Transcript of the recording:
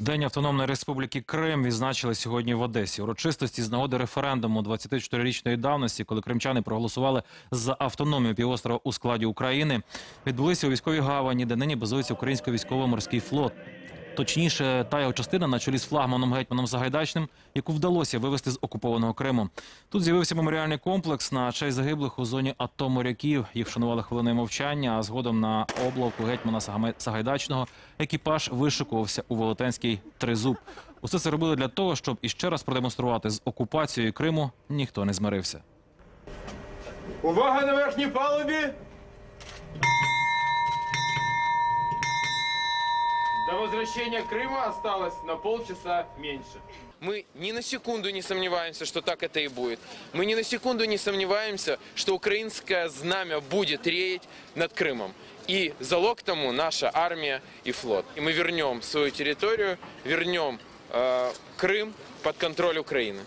День Автономної Республіки Крим відзначили сьогодні в Одесі. Урочистості з нагоди референдуму 24-річної давності, коли кримчани проголосували за автономію півострова у складі України, відбулися у військовій гавані, де нині базується український військово-морський флот. Точніше, та його частина на чолі з флагманом гетьманом Загайдачним, яку вдалося вивезти з окупованого Криму. Тут з'явився меморіальний комплекс на честь загиблих у зоні АТО моряків. Їх вшанували хвилиною мовчання. А згодом на облавку гетьмана Сагайдачного екіпаж вишикувався у Велетенський тризуб. Усе це робили для того, щоб іще раз продемонструвати з окупацією Криму ніхто не змирився. Увага на верхній палубі! До возвращения Крыма осталось на полчаса меньше. Мы ни на секунду не сомневаемся, что так это и будет. Мы ни на секунду не сомневаемся, что украинское знамя будет реять над Крымом. И залог тому наша армия и флот. И мы вернем свою территорию, вернем э, Крым под контроль Украины.